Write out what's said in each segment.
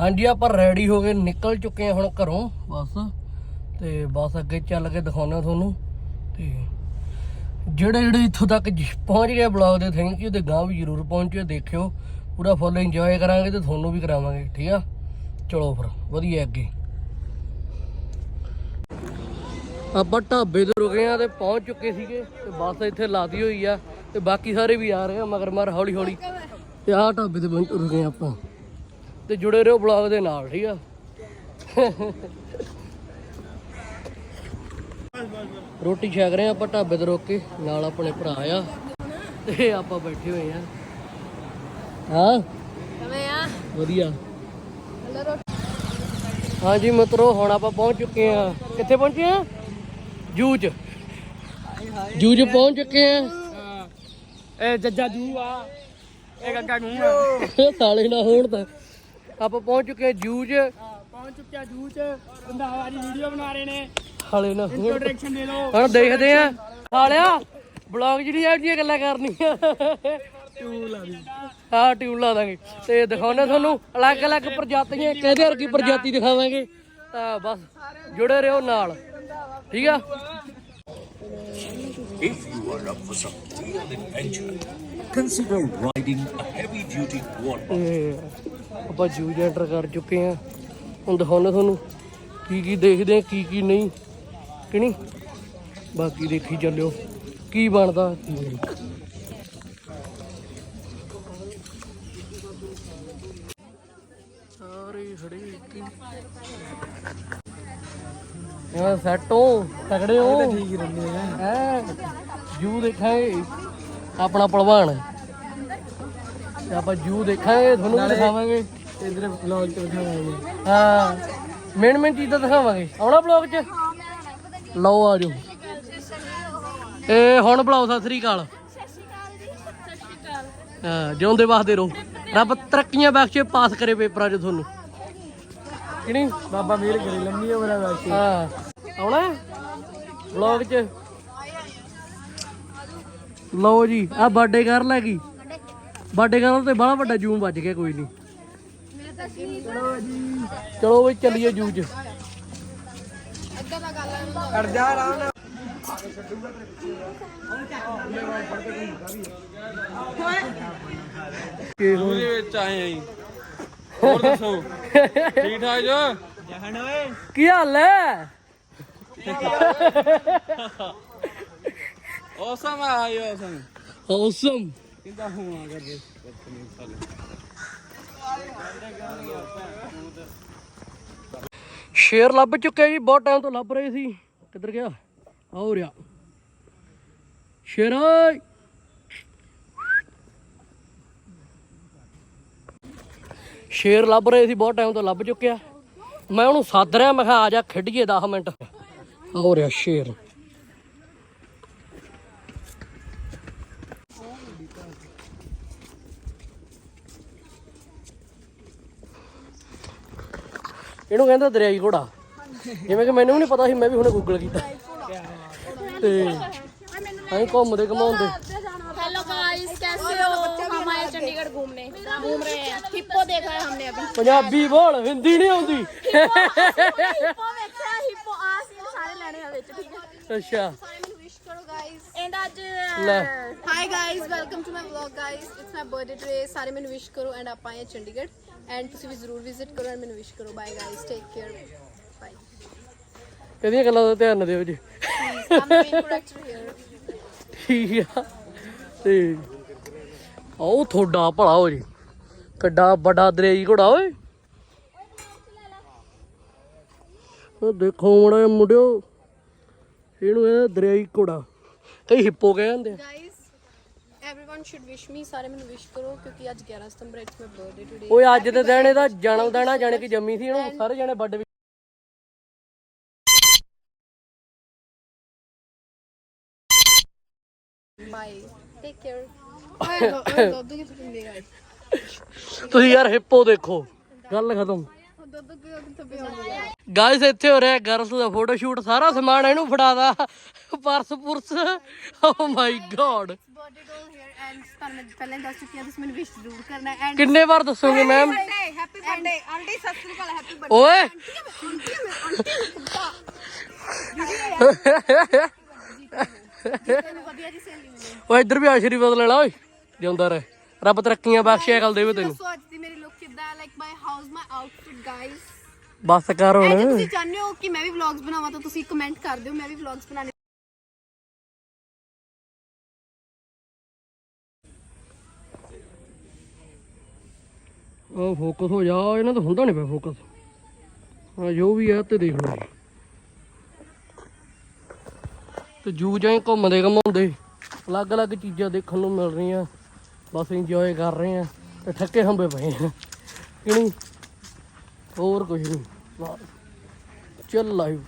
ਹਾਂਜੀ, ਆਪਾਂ ਰੈਡੀ ਹੋ ਗਏ, ਨਿਕਲ ਚੁੱਕੇ ਆ ਹੁਣ ਘਰੋਂ ਬਸ। ਤੇ ਬਸ ਅੱਗੇ ਚੱਲ ਕੇ ਦਿਖਾਉਣਾ ਤੁਹਾਨੂੰ। ਤੇ ਜਿਹੜੇ ਜਿਹੜੇ ਇੱਥੋਂ ਤੱਕ ਪਹੁੰਚ ਗਏ ਬਲੌਗ ਦੇ ਥੈਂਕ ਯੂ ਤੇ ਗਾਂ ਵੀ ਜਰੂਰ ਪਹੁੰਚਿਓ, ਦੇਖਿਓ। ਪੂਰਾ ਫੁੱਲ ਇੰਜੋਏ ਕਰਾਂਗੇ ਤੇ ਤੁਹਾਨੂੰ ਵੀ ਕਰਾਵਾਂਗੇ, ਠੀਕ ਆ? ਚਲੋ ਫਿਰ, ਵਧੀਆ ਅੱਗੇ। ਆਪਾਂ ਢਾਬੇ ਤੇ ਰੁਕੇ ਆ ਤੇ ਪਹੁੰਚ ਚੁੱਕੇ ਸੀਗੇ ਤੇ ਬੱਸ ਇੱਥੇ ਲਾਦੀ ਹੋਈ ਆ ਤੇ ਬਾਕੀ ਸਾਰੇ ਵੀ ਆ ਰਹੇ ਆ ਮਗਰ ਮਗਰ ਹੌਲੀ ਹੌਲੀ ਤੇ ਆਹ ਢਾਬੇ ਤੇ ਰੁਕੇ ਆਪਾਂ। ਤੇ ਜੁੜੇ ਰਹੋ ਬਲੌਗ ਦੇ ਨਾਲ ਠੀਕ ਆ? ਰੋਟੀ ਛਕ ਰਹੇ ਆ ਆਪਾਂ ਢਾਬੇ ਤੇ ਰੁਕ ਕੇ ਨਾਲ ਆਪਣੇ ਭਰਾ ਆ। ਤੇ ਆਪਾਂ ਬੈਠੇ ਹੋਏ ਆ। ਹਾਂ? ਕਿਵੇਂ ਆ? ਵਧੀਆ। ਹਾਂਜੀ ਮਿੱਤਰੋ ਹੁਣ ਆਪਾਂ ਪਹੁੰਚ ਚੁੱਕੇ ਆ ਕਿੱਥੇ ਪਹੁੰਚੇ ਆ? ਜੂ ਚ। ਜੂ ਚ ਪਹੁੰਚ ਚੁੱਕੇ ਆ। ਇਹ ਜੱਜਾ ਜੂ ਆ। ਇਹ ਗੱਗਾ ਗੂ ਆ। ਇਹ ਸਾਲੇ ਨਾ ਹੋਣ ਤਾਂ। ਆਪਾਂ ਪਹੁੰਚ ਚੁੱਕੇ ਆ ਜੂ ਚ ਪਹੁੰਚ ਚੁੱਕਿਆ ਜੂ ਚ ਰੰਧਾਵਾ ਦੀ ਵੀਡੀਓ ਬਣਾ ਰਹੇ ਨੇ। ਸਾਲੇ ਨਾ ਇੰਟਰੋਡਕਸ਼ਨ ਦੇ ਦਿਓ। ਹੁਣ ਦੇਖਦੇ ਆ ਸਾਲਿਆ ਬਲੌਗ ਜਿਹੜੀ ਆ ਜੀ ਗੱਲਾਂ ਕਰਨੀਆਂ। ਹਾਂ ਟਿਊਬ ਲਾ ਦਾਂਗੇ। ਤੇ ਦਿਖਾਉਣੇ ਤੁਹਾਨੂੰ ਅਲੱਗ-ਅਲੱਗ ਪ੍ਰਜਾਤੀਆਂ ਕਿਹਦੇ ਵਰਗੀ ਪ੍ਰਜਾਤੀ ਦਿਖਾਵਾਂਗੇ। ਤਾਂ ਬਸ ਜੁੜੇ ਰਹੋ ਨਾਲ। ਠੀਕ ਆ? If you are up for some real adventure, consider riding a heavy duty quad ਆਪਾਂ ਜੂ ਐਂਟਰ ਕਰ ਚੁੱਕੇ ਆ ਹੁਣ ਦਿਖਾਉਣੇ ਤੁਹਾਨੂੰ ਕੀ ਕੀ ਦੇਖਦੇ ਆ ਕੀ ਕੀ ਨਹੀਂ ਕਿ ਨਹੀਂ। ਬਾਕੀ ਦੇਖੀ ਚੱਲਿਓ ਕੀ ਬਣਦਾ। ਕੀ ਨਹੀਂ ਸਾਰੇ ਖੜੇ ਇੱਕ ਯਾਰ ਸੈਟੋ ਤਗੜੇ ਹੋ ਠੀਕ ਰਹਿੰਦੇ ਆ ਹੈ ਜੂ ਦੇਖਾਂਗੇ। ਆਪਣਾ ਪਹਿਲਵਾਨ ਤੇ ਆਪਾਂ ਜੂ ਦੇਖਾਂਗੇ ਤੁਹਾਨੂੰ ਵੀ ਦਿਖਾਵਾਂਗੇ। ਇਧਰ ਵਲੌਗ ਚ ਦਿਖਾਵਾਂਗੇ। ਹਾਂ ਮੇਨ ਮੇਨ ਚੀਜ਼ਾਂ ਦਿਖਾਵਾਂਗੇ। ਆਉਣਾ ਬਲੌਗ 'ਚ? ਲਓ ਆ ਜਾਓ। ਇਹ ਹੁਣ ਬੁਲਾਓ ਸਤਿ ਸ੍ਰੀ ਅਕਾਲ। ਹਾਂ ਜਿਉਂਦੇ ਵਾਸਦੇ ਰਹੋ। ਰੱਬ ਤਰੱਕੀਆਂ ਬਖਸ਼ੇ ਪਾਸ ਕਰੇ ਪੇਪਰਾਂ 'ਚ ਤੁਹਾਨੂੰ। ਕਿ ਨਹੀਂ? ਬਾਬਾ ਮੇਰ ਕਰੇ ਲੰਮੀ ਉਮਰ ਵਾਸਤੇ ਹਾਂ। ਆਉਣਾ ਬਲੌਗ 'ਚ? ਲਓ ਜੀ ਆ ਬਰਥਡੇ ਕਰ ਲੈ ਗਈ। ਬਰਥਡੇ ਕਰਨ ਤੇ ਬੜਾ ਵੱਡਾ ਜੂਮ ਵੱਜ ਗਿਆ ਕੋਈ ਨਹੀਂ ਚਲੋ ਬਈ ਚੱਲੀਏ ਜੂ 'ਚ। ਕਰ ਜਾ ਆਰਾਮ ਨਾਲ ਕੀ ਹੋ ਉਹਦੇ ਵਿੱਚ ਆਏ ਆਂ ਹੋਰ ਦੱਸੋ? ਠੀਕ ਠਾਕ ਜੋ? ਜਹਨ ਓਏ ਕੀ ਹਾਲ ਹੈ ਔਸਮ ਔਸਮ। ਔਸਮ। ਕਿੰਦਾ ਹੋਣਾ ਕਰਦੇ ਸ਼ੇਰ ਲੱਭ ਚੁੱਕੇ ਜੀ, ਬਹੁਤ ਟਾਈਮ ਤੋਂ ਲੱਭ ਰਹੇ ਸੀ। ਕਿੱਧਰ ਗਿਆ? ਹੋ ਰਿਹਾ ਸ਼ੇਰ ਸ਼ੇਰ ਲੱਭ ਰਹੇ ਸੀ, ਬਹੁਤ ਟਾਈਮ ਤੋਂ ਲੱਭ ਚੁੱਕਿਆ। ਮੈਂ ਉਹਨੂੰ ਸੱਦ ਰਿਹਾ, ਮੈਂ ਕਿਹਾ ਆ ਜਾ ਖੇਡੀਏ 10 ਮਿੰਟ। ਹੋ ਰਿਹਾ ਸ਼ੇਰ। ਇਹਨੂੰ ਕਹਿੰਦਾ ਦਰਿਆਈ ਘੋੜਾ ਜਿਵੇਂ ਕਿ ਮੈਨੂੰ ਵੀ ਨਹੀਂ ਪਤਾ ਸੀ ਮੈਂ ਵੀ ਹੁਣੇ ਗੂਗਲ ਕੀਤਾ ਤੇ ਅਸੀਂ ਘੁੰਮਦੇ ਘਮਾਉਂਦੇ हेलो गाइस कैसे हो हम आए चंडीगढ़ घूमने घूम रहे हैं हिप्पो देखा है हमने अभी ਪੰਜਾਬੀ ਬੋਲ ਹਿੰਦੀ ਨਹੀਂ ਆਉਂਦੀ हिप्पो देखा हिप्पो आ सीन सारे लेने हैं ਵਿੱਚ ਠੀਕ ਹੈ ਅੱਛਾ ਵਿਸ਼ ਕਰੋ ਗਾਇਸ ਐਂਡ ਅੱਜ ਲੈ hi guys welcome to my vlog guys it's my birthday today ਸਾਰੇ ਮੈਨੂੰ ਵਿਸ਼ ਕਰੋ ਐਂਡ ਆਪਾਂ ਆਏ ਹਾਂ ਚੰਡੀਗੜ੍ਹ ਐਂਡ ਤੁਸੀਂ ਵੀ ਜ਼ਰੂਰ ਵਿਜ਼ਿਟ ਕਰੋ ਐਂਡ ਮੈਨੂੰ ਵਿਸ਼ ਕਰੋ. Bye guys take care bye ਇਹਦੀਆਂ ਗੱਲਾਂ ਦਾ ਧਿਆਨ ਦਿਓ ਜੀ? Please I'm main producer here ਠੀਕ ਆ। ਤੇ ਉਹ ਤੁਹਾਡਾ ਭਲਾ ਹੋ ਜੀ ਕਿੱਡਾ ਵੱਡਾ ਦਰਿਆਈ ਘੋੜਾ ਓਏ। ਉਹ ਦੇਖੋ ਮੜਾ ਮੁੰਡਿਓ। ਇਹਨੂੰ ਇਹ ਦਰਿਆਈ ਘੋੜਾ। ਕਈ ਹਿੱਪੋ ਕਹਿ ਜਾਂਦੇ ਆ। Guys एवरीवन शुड ਵਿਸ਼ ਮੀ ਸਾਰੇ ਮੈਨੂੰ ਵਿਸ਼ ਕਰੋ ਕਿਉਂਕਿ ਅੱਜ 11 ਸਤੰਬਰ ਇਟਸ ਮਾਈ ਬਰਥਡੇ ਟੁਡੇ ਓਏ ਅੱਜ ਦੇ ਦਿਨ ਇਹਦਾ ਜਨਮ ਦਿਨ ਆ ਜਾਣੇ ਕਿ ਜੰਮੀ ਸੀ ਇਹਨੂੰ ਸਾਰੇ ਜਣੇ ਵੱਡ ਬਾਏ ਟੇਕ ਕੇਅਰ ਦੁੱਧ ਕਿੱਥੇ ਪਿੰਦੇ ਗਾਇਸ ਤੁਸੀਂ ਯਾਰ ਹਿੱਪੋ ਦੇਖੋ ਗੱਲ ਖਤਮ ਦੁੱਧ ਕਿੱਥੇ ਪਿੰਦੇ ਗਾਇਸ ਇੱਥੇ ਹੋ ਰਿਹਾ ਗਰਲਸ ਦਾ ਫੋਟੋ ਸ਼ੂਟ ਸਾਰਾ ਸਮਾਨ ਇਹਨੂੰ ਫੜਾਦਾ ਪਰਸ ਪੁਰਸ। ਓ my god birthday doll here and ਤੁਹਾਨੂੰ ਮੈਂ ਪਹਿਲਾਂ ਹੀ ਦੱਸ ਚੁੱਕੀ ਹਾਂ ਤੁਸੀਂ ਮੈਨੂੰ ਵਿਸ਼ ਜ਼ਰੂਰ ਕਰਨਾ ਐਂਡ ਕਿੰਨੇ ਵਾਰ ਦੱਸੋਗੇ ਮੈਮ ਹੈਪੀ ਆਂਟੀ ਆਂਟੀ ਸਤਿ ਸ੍ਰੀ ਅਕਾਲ ਹੈਪੀ ਬਰਥਡੇ ਓਏ। ਵਧੀਆ ਜੀ ਓਏ ਇੱਧਰ ਵੀ ਆਸ਼ੀਰਵਾਦ ਲੈ ਲਾ ਓਏ। ਜਿਉਂਦਾ ਰਹਿ। ਰੱਬ ਤਰੱਕੀਆਂ ਬਖਸ਼ਿਆ ਅਕਲ ਦੇਵੇ ਤੈਨੂੰ। ਦੱਸੋ ਅੱਜ ਦੀ ਮੇਰੀ ਲੁੱਕ ਕਿੱਦਾਂ like my house my outfit guys ਬਸ ਕਰ ਜੇ ਹੁਣ ਤੁਸੀਂ ਚਾਹੁੰਦੇ ਹੋ ਕਿ ਮੈਂ ਵੀ ਵਲੌਗਸ ਬਣਾਵਾਂ ਤਾਂ ਤੁਸੀਂ ਕਮੈਂਟ ਕਰ ਦਿਓ ਮੈਂ ਵੀ ਵਲੌਗਸ ਬਣਾਣੇ ਉਹ ਫੋਕਸ ਹੋ ਜਾ, ਇਹਨਾਂ ਦਾ ਹੁੰਦਾ ਨਹੀਂ ਪਿਆ ਫੋਕਸ ਹਾਂ, ਜੋ ਵੀ ਹੈ, ਤੇ ਦੇਖ ਲਓ ਜੀ। ਤੇ ਜੂ ਜਾਏ ਘੁੰਮਦੇ ਘਮਾਉਂਦੇ, ਅਲੱਗ-ਅਲੱਗ ਚੀਜ਼ਾਂ ਦੇਖਣ ਨੂੰ ਮਿਲ ਰਹੀਆਂ। ਬਸ ਇੰਜੋਏ ਕਰ ਰਹੇ ਆ ਤੇ ਠੱਕੇ ਹੰਬੇ ਪਏ ਆ ਕਿ ਨਹੀਂ? ਹੋਰ ਕੁਝ ਨਹੀਂ। ਚੱਲ ਲਾਈਵ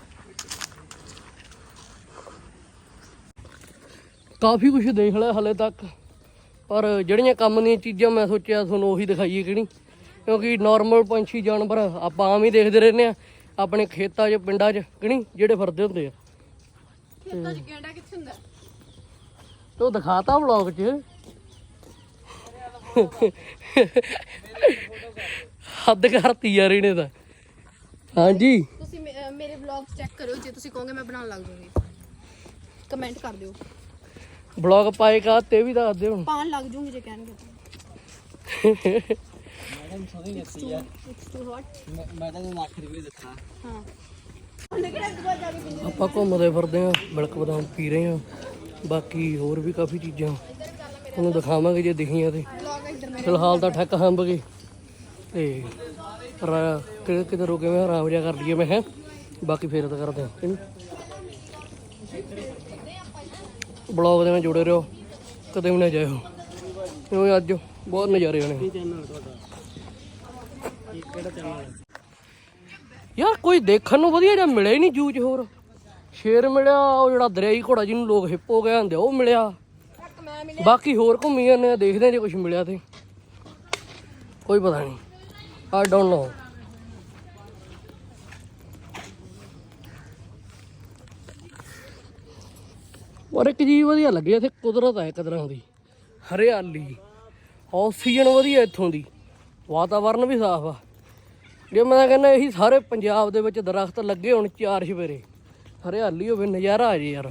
ਕਾਫੀ ਕੁਝ ਦੇਖ ਲਿਆ ਹਲੇ ਤੱਕ। ਪਰ ਜਿਹੜੀਆਂ ਕੰਮ ਦੀਆਂ ਚੀਜ਼ਾਂ ਮੈਂ ਸੋਚਿਆ, ਤੁਹਾਨੂੰ ਉਹੀ ਦਿਖਾਈਏ ਕਿ ਕਿਉਂਕਿ ਨਾਰਮਲ ਪੰਛੀ ਜਾਨਵਰ ਆਪਾਂ ਆਮ ਹੀ ਦੇਖਦੇ ਰਹਿੰਦੇ ਆ ਆਪਣੇ ਖੇਤਾਂ 'ਚ ਪਿੰਡਾਂ 'ਚ ਕਿ ਨਹੀਂ ਜਿਹੜੇ ਫਿਰਦੇ ਹੁੰਦੇ ਆ। ਖੇਤਾਂ 'ਚ ਗੈਂਡਾ ਕਿੱਥੇ ਹੁੰਦਾ? ਤੇ ਦਿਖਾਤਾ ਵਲੌਗ 'ਚ? ਹੱਦ ਕਰਤੀ ਯਾਰ ਇਹਨੇ ਤਾਂ। ਹਾਂਜੀ। ਤੁਸੀਂ ਮੇਰੇ ਵਲੌਗਸ ਚੈੱਕ ਕਰਿਓ ਜੇ ਤੁਸੀਂ ਕਹੋਗੇ ਮੈਂ ਬਣਾਉਣ ਲੱਗ ਜਾਵਾਂਗੀ ਕਮੈਂਟ ਕਰ ਦਿਓ। ਵਲੌਗ ਪਾਏਗਾ ਤੇ ਵੀ ਦੱਸ ਦਿਓ। ਹੁਣ ਪਾਣ ਲੱਗ ਜੂਗੀ ਜੇ ਕਹਿਣਗੇ ਤਾਂ ਮੈਡਮ ਸੋਹਣੀ ਲੱਗੀ ਆ ਇਟਸ ਟੂ ਹੌਟ ਮੈਂ ਤਾਂ ਲੱਖ ਰੁਪਏ ਹਾਂ ਆਪਾਂ ਘੁੰਮਦੇ ਫਿਰਦੇ ਆ ਮਿਲਕ ਬਦਾਮ ਪੀ ਰਹੇ ਆ ਬਾਕੀ ਹੋਰ ਵੀ ਕਾਫੀ ਚੀਜ਼ਾਂ। ਤੁਹਾਨੂੰ ਦਿਖਾਵਾਂਗੇ ਜੇ ਦਿਖੀਆਂ ਤੇ। ਫਿਲਹਾਲ ਤਾਂ ਠੱਕ ਹੰਬ ਗਏ। ਤੇ ਰਾ- ਕਿਤੇ ਕਿਤੇ ਰੁਕੇ ਮੈਂ? ਆਰਾਮ ਜਿਹਾ ਕਰ ਲਈਏ ਮੈਂ ਕਿਹਾ ਬਾਕੀ ਫੇਰ ਤਾਂ ਕਰਦੇ ਹਾਂ। ਬਲੌਗ ਦੇ ਨਾਲ ਜੁੜੇ ਰਹੋ। ਕਦੇ ਵੀ ਨਾ ਜਾਇਓ। ਕਿਉਂਕਿ ਅੱਜ ਬਹੁਤ ਨਜ਼ਾਰੇ ਆਣੇ ਯਾਰ ਕੋਈ ਦੇਖਣ ਨੂੰ ਵਧੀਆ ਜਿਹਾ ਮਿਲਿਆ ਹੀ ਨਹੀਂ ਜੂ ਹੋਰ। ਸ਼ੇਰ ਮਿਲਿਆ, ਉਹ ਜਿਹੜਾ ਦਰਿਆਈ ਘੋੜਾ ਜਿਹਨੂੰ ਲੋਕ ਹਿੱਪੋ ਗਏ ਉਹ ਮਿਲਿਆ। ਬਾਕੀ ਹੋਰ ਘੁੰਮੀ ਜਾਂਦੇ ਆ, ਦੇਖਦੇ ਆ ਜੇ ਕੁਝ ਮਿਲਿਆ ਤੇ। ਕੋਈ ਪਤਾ ਨਹੀਂ। ਆਈ ਡੋਨਟ ਨੋ ਔਰ ਇੱਕ ਜੀ ਵਧੀਆ ਲੱਗੀ ਇੱਥੇ ਕੁਦਰਤ ਹੈ ਇੱਕ ਤਰ੍ਹਾਂ ਦੀ। ਹਰਿਆਲੀ। ਆਕਸੀਜਨ ਵਧੀਆ ਇੱਥੋਂ ਦੀ। ਵਾਤਾਵਰਨ ਵੀ ਸਾਫ਼ ਆ। ਜੇ ਮੈਂ ਕਹਿੰਦਾ ਇਹੀ ਸਾਰੇ ਪੰਜਾਬ ਦੇ ਵਿੱਚ ਦਰਖਤ ਲੱਗੇ ਹੋਣ ਚਾਰ ਛਵੇਰੇ ਹਰਿਆਲੀ ਹੋਵੇ ਨਜ਼ਾਰਾ ਆ ਜੇ ਯਾਰ।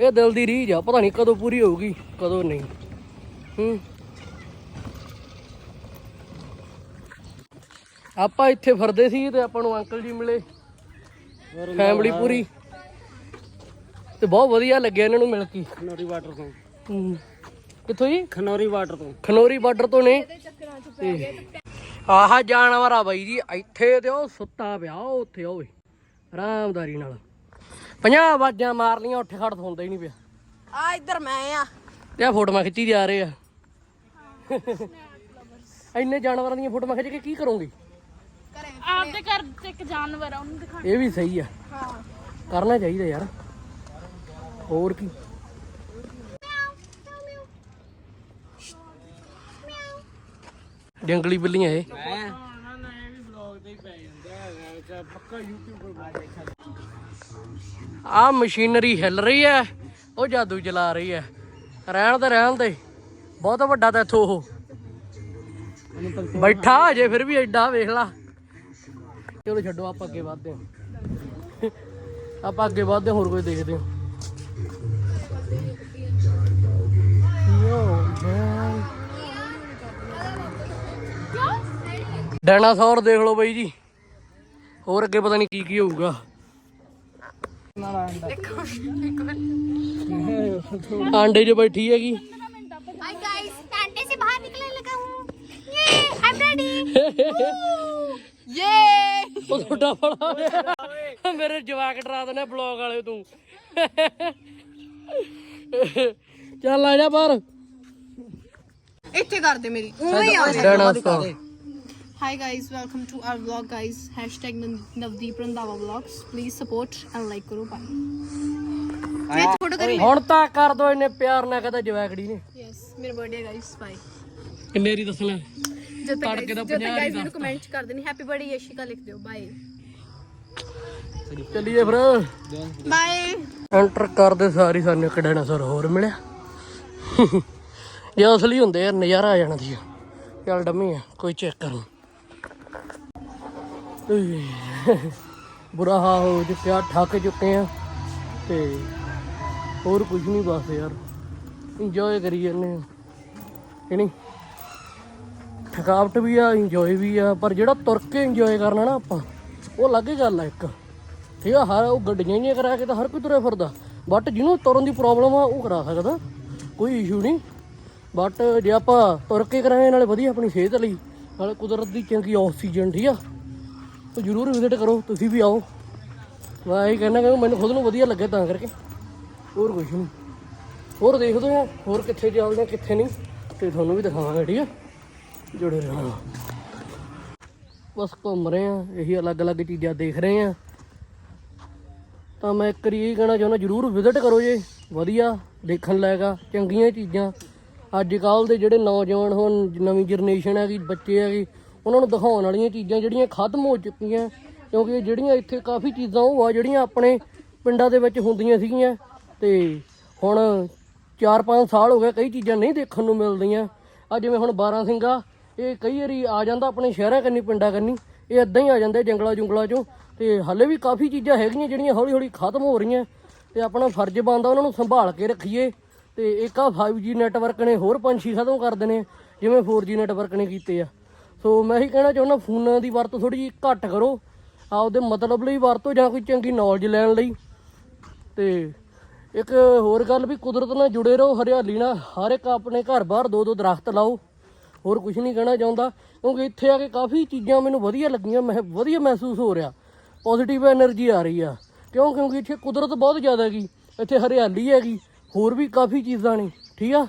ਇਹ ਦਿਲ ਦੀ ਰੀਝ ਆ ਪਤਾ ਨਹੀਂ ਕਦੋਂ ਪੂਰੀ ਹੋਊਗੀ ਕਦੋਂ ਨਹੀਂ। ਹੂੰ। ਆਪਾਂ ਇੱਥੇ ਫਿਰਦੇ ਸੀ ਤੇ ਆਪਾਂ ਨੂੰ ਅੰਕਲ ਜੀ ਮਿਲੇ ਫੈਮਿਲੀ ਪੂਰੀ। ਤੇ ਬਹੁਤ ਵਧੀਆ ਲੱਗਿਆ ਇਹਨਾਂ ਨੂੰ ਮਿਲ ਕੇ। ਖਨੌਰੀ ਵਾਟਰ ਤੋਂ। ਹੂੰ। ਕਿੱਥੋਂ ਜੀ? ਖਨੌਰੀ ਵਾਟਰ ਤੋਂ। ਖਨੋਰੀ ਬਾਰਡਰ ਤੋਂ ਨੇ। ਤੇ ਆਹ ਜਾਨਵਰ ਆ ਬਾਈ ਜੀ ਇੱਥੇ ਤੇ ਉਹ ਸੁੱਤਾ ਪਿਆ ਉਹ ਉੱਥੇ ਓਏ ਆਰਾਮਦਾਰੀ ਨਾਲ। 50 ਆਵਾਜ਼ਾਂ ਮਾਰ ਲੀਆਂ ਉੱਠ ਖੜ ਹੁੰਦਾ ਹੀ ਨਹੀਂ ਪਿਆ। ਆ ਇੱਧਰ ਮੈਂ ਆ। ਤੇ ਆ ਫੋਟੋਆਂ ਖਿੱਚੀ ਜਾ ਰਹੇ ਆ। ਇੰਨੇ ਜਾਨਵਰਾਂ ਦੀਆਂ ਫੋਟੋਆਂ ਖਿੱਚ ਕੇ ਕੀ ਕਰੋਗੇ? ਆਪਦੇ ਘਰ ਚ ਇੱਕ ਜਾਨਵਰ ਆ ਉਹਨੂੰ ਦਿਖਾ। ਇਹ ਵੀ ਸਹੀ ਆ। ਕਰਨਾ ਚਾਹੀਦਾ ਯਾਰ। ਹੋਰ ਕੀ? ਜੰਗਲੀ ਬਿੱਲੀਆਂ ਇਹ। ਆ ਮਸ਼ੀਨਰੀ ਹਿੱਲ ਰਹੀ ਹੈ, ਉਹ ਜਾਦੂ ਚਲਾ ਰਹੀ ਹੈ। ਰਹਿਣ ਤੇ ਰਹਿਣ ਦੇ। ਬਹੁਤ ਵੱਡਾ ਤਾਂ ਇੱਥੋਂ ਉਹ। ਬੈਠਾ ਅਜੇ ਫਿਰ ਵੀ ਐਡਾ ਵੇਖ ਲਾ। ਚਲੋ ਛੱਡੋ, ਆਪਾਂ ਅੱਗੇ ਵਧਦੇ ਹਾਂ। ਆਪਾਂ ਅੱਗੇ ਵਧਦੇ ਹੋਰ ਕੋਈ ਦੇਖਦੇ ਹਾਂ। ਡਾਇਨਾਸੌਰ ਦੇਖ ਲਓ ਬਾਈ ਜੀ ਹੋਰ ਅੱਗੇ ਪਤਾ ਨਹੀਂ ਕੀ ਕੀ ਹੋਊਗਾ ਆਂਡੇ 'ਚ ਬੈਠੀ ਹੈਗੀ हाय गाइस अंडे से बाहर निकलने लगा हूँ ये आई एम रेडी ਯੇ ਉਹ ਤੁਹਾਡਾ ਬੜਾ ਹੋਇਆ ਮੇਰੇ ਜਵਾਕ ਡਰਾ ਦਨੇ ਬਲੌਗ ਵਾਲੇ ਤੂੰ ਚੱਲ ਆ ਜਾ ਬਾਹਰ ਇੱਥੇ ਕਰ ਦੇ ਮੇਰੀ ਉਵੇਂ ਆ dinosaur Hi guys, welcome to our vlog guys. Hashtag Nav- Navdeep Randhawa vlogs. Please support and like ਕਰੋ bye. ਜੇ ਫੋਟੋ ਕਰੀ ਹੁਣ ਤਾਂ ਕਰ ਦੋ ਇਹਨੇ ਪਿਆਰ ਨਾਲ ਕਹਦਾ ਜਵਾਕੜੀ ਨੇ। ਯੈਸ ਮੇਰਾ ਬਰਥਡੇ ਗਾਇਸ ਬਾਏ ਕਿੰਨੇ ਰੀ ਦੱਸਣਾ ਜਦ ਤੱਕ ਦਾ ਜਦ ਤੱਕ 50 ਗਾਇਸ ਮੈਨੂੰ ਕਮੈਂਟ ਕਰ ਦੇਣੀ ਹੈਪੀ ਬਰਥਡੇ ਯਸ਼ਿਕਾ ਲਿਖ ਦਿਓ ਬਾਏ ਚੱਲੀਏ ਫਿਰ। ਬਾਏ ਐਂਟਰ ਕਰਦੇ ਸਾਰੀ ਸਾਨੂੰ ਇੱਕ ਡਾਇਨਾਸੌਰ ਹੋਰ ਮਿਲਿਆ। ਜੇ ਅਸਲੀ ਹੁੰਦੇ ਯਾਰ ਨਜ਼ਾਰਾ ਆ ਜਾਣਾ ਸੀ। ਚੱਲ ਡੰਮੀ ਆ ਕੋਈ ਚੈੱਕ ਕਰੋ ਬੁਰਾ ਹਾਲ ਹੋ ਚੁੱਕਿਆ ਠੱਕ ਚੁੱਕੇ ਆ ਤੇ ਹੋਰ ਕੁਝ ਨਹੀਂ ਬਸ ਯਾਰ ਇੰਜੋਏ ਕਰੀ ਜਾਂਦੇ ਆ। ਕਿ ਨਹੀਂ? ਥਕਾਵਟ ਵੀ ਆ ਇੰਜੋਏ ਵੀ ਆ, ਪਰ ਜਿਹੜਾ ਤੁਰ ਕੇ ਇੰਜੋਏ ਕਰਨਾ ਨਾ ਆਪਾਂ, ਉਹ ਅਲੱਗ ਹੀ ਗੱਲ ਆ ਇੱਕ। ਠੀਕ ਆ, ਹਰ ਉਹ ਗੱਡੀਆਂ ਜਿਹੀਆਂ ਕਰਾ ਕੇ ਤਾਂ ਹਰ ਕੋਈ ਤੁਰਿਆ ਫਿਰਦਾ। ਬਟ ਜਿਹਨੂੰ ਤੁਰਨ ਦੀ ਪ੍ਰੋਬਲਮ ਆ, ਉਹ ਕਰਾ ਸਕਦਾ, ਕੋਈ ਇਸ਼ੂ ਨਹੀਂ। ਬਟ ਜੇ ਆਪਾਂ ਤੁਰ ਕੇ ਕਰਾਂਗੇ, ਨਾਲੇ ਵਧੀਆ ਆਪਣੀ ਸਿਹਤ ਲਈ, ਨਾਲੇ ਕੁਦਰਤ ਦੀ ਚੰਗੀ ਆਕਸੀਜਨ ਠੀਕ ਆ। ਤਾਂ ਜਰੂਰ ਵਿਜ਼ਿਟ ਕਰੋ, ਤੁਸੀਂ ਵੀ ਆਓ। ਮੈਂ ਇਹ ਕਹਿਣਾ ਕਿ ਮੈਨੂੰ ਖੁਦ ਨੂੰ ਵਧੀਆ ਲੱਗੇ ਤਾਂ ਕਰਕੇ। ਹੋਰ ਕੁਝ ਨਹੀਂ ਹੋਰ ਦੇਖਦੇ ਆ ਹੋਰ ਕਿੱਥੇ ਚੱਲਦੇ ਆ ਕਿੱਥੇ ਨਹੀਂ। ਤੇ ਤੁਹਾਨੂੰ ਵੀ ਦਿਖਾਵਾਂਗੇ, ਠੀਕ ਹੈ ਜੁੜੇ ਰਹੋ। ਬਸ ਘੁੰਮ ਰਹੇ ਆ ਇਹੀ ਅਲੱਗ-ਅਲੱਗ ਚੀਜ਼ਾਂ ਦੇਖ ਰਹੇ ਆ ਤਾਂ ਮੈਂ ਇੱਕ ਵਾਰੀ ਇਹ ਕਹਿਣਾ ਚਾਹੁੰਦਾ, ਜਰੂਰ ਵਿਜ਼ਿਟ ਕਰੋ ਜੇ। ਵਧੀਆ, ਦੇਖਣ ਲਾਇਕਾ ਚੰਗੀਆਂ ਚੀਜ਼ਾਂ। ਅੱਜ ਕੱਲ ਦੇ ਜਿਹੜੇ ਨੌਜਵਾਨ ਹੁਣ, ਨਵੀਂ ਜਨਰੇਸ਼ਨ ਹੈਗੀ, ਬੱਚੇ ਹੈਗੇ ਉਹਨਾਂ ਨੂੰ ਦਿਖਾਉਣ ਵਾਲੀਆਂ ਚੀਜ਼ਾਂ ਜਿਹੜੀਆਂ ਖਤਮ ਹੋ ਚੁੱਕੀਆਂ, ਕਿਉਂਕਿ ਜਿਹੜੀਆਂ ਇੱਥੇ ਕਾਫੀ ਚੀਜ਼ਾਂ ਉਹ ਆ, ਜਿਹੜੀਆਂ ਆਪਣੇ ਪਿੰਡਾਂ ਦੇ ਵਿੱਚ ਹੁੰਦੀਆਂ ਸੀਗੀਆਂ। ਤੇ ਹੁਣ 4-5 ਸਾਲ ਹੋ ਗਏ ਕਈ ਚੀਜ਼ਾਂ ਨਹੀਂ ਦੇਖਣ ਨੂੰ ਮਿਲਦੀਆਂ। ਆ ਜਿਵੇਂ ਹੁਣ 12 ਸਿੰਘਾ, ਇਹ ਕਈ ਵਾਰੀ ਆ ਜਾਂਦਾ ਆਪਣੇ ਸ਼ਹਿਰਾਂ ਕੰਨੀ, ਪਿੰਡਾਂ ਕੰਨੀ। ਇਹ ਇਦਾਂ ਹੀ ਆ ਜਾਂਦੇ ਜੰਗਲਾਂ ਜੁੰਗਲਾਂ ਚੋਂ। ਤੇ ਹੱਲੇ ਵੀ ਕਾਫੀ ਚੀਜ਼ਾਂ ਹੈਗੀਆਂ ਜਿਹੜੀਆਂ ਹੌਲੀ ਹੌਲੀ ਖਤਮ ਹੋ ਰਹੀਆਂ। ਤੇ ਆਪਣਾ ਫਰਜ਼ ਬਣਦਾ ਉਹਨਾਂ ਨੂੰ ਸੰਭਾਲ ਕੇ ਰੱਖੀਏ। ਤੇ ਇੱਕ ਆ 5G ਨੈਟਵਰਕ ਨੇ ਹੋਰ ਪੰਛੀ ਖਤਮ ਕਰ ਦੇਣੇ, ਜਿਵੇਂ 4G ਨੈਟਵਰਕ ਨੇ ਕੀਤੇ ਆ। ਸੋ ਮੈਂ ਹੀ ਕਹਿਣਾ ਚਾਹੁੰਦਾ, ਫੋਨਾਂ ਦੀ ਵਰਤੋਂ ਥੋੜੀ ਜਿਹੀ ਘੱਟ ਕਰੋ। ਆਪਦੇ ਮਤਲਬ ਲਈ ਵਰਤੋ ਜਾਂ ਕੋਈ ਚੰਗੀ ਨੌਲੇਜ ਲੈਣ ਲਈ। ਤੇ ਇੱਕ ਹੋਰ ਗੱਲ ਵੀ, ਕੁਦਰਤ ਨਾਲ ਜੁੜੇ ਰਹੋ, ਹਰਿਆਲੀ ਨਾਲ। ਹਰ ਇੱਕ ਆਪਣੇ ਘਰ ਬਾਹਰ ਦੋ ਦੋ ਦਰਖਤ ਲਾਓ। ਹੋਰ ਕੁਝ ਨਹੀਂ ਕਹਿਣਾ ਚਾਹੁੰਦਾ, ਕਿਉਂਕਿ ਇੱਥੇ ਆ ਕੇ ਕਾਫੀ ਚੀਜ਼ਾਂ ਮੈਨੂੰ ਵਧੀਆ ਲੱਗੀਆਂ, ਮੈਂ ਵਧੀਆ ਮਹਿਸੂਸ ਹੋ ਰਿਹਾ। ਪੋਜ਼ਿਟਿਵ એનર્ਜੀ ਆ ਰਹੀ ਆ। ਕਿਉਂ? ਕਿਉਂਕਿ ਇੱਥੇ ਕੁਦਰਤ ਬਹੁਤ ਜ਼ਿਆਦਾ ਹੈਗੀ। ਇੱਥੇ ਹਰਿਆਲੀ ਹੈਗੀ। ਹੋਰ ਵੀ ਕਾਫੀ ਚੀਜ਼ਾਂ ਨੇ। ਠੀਕ ਆ?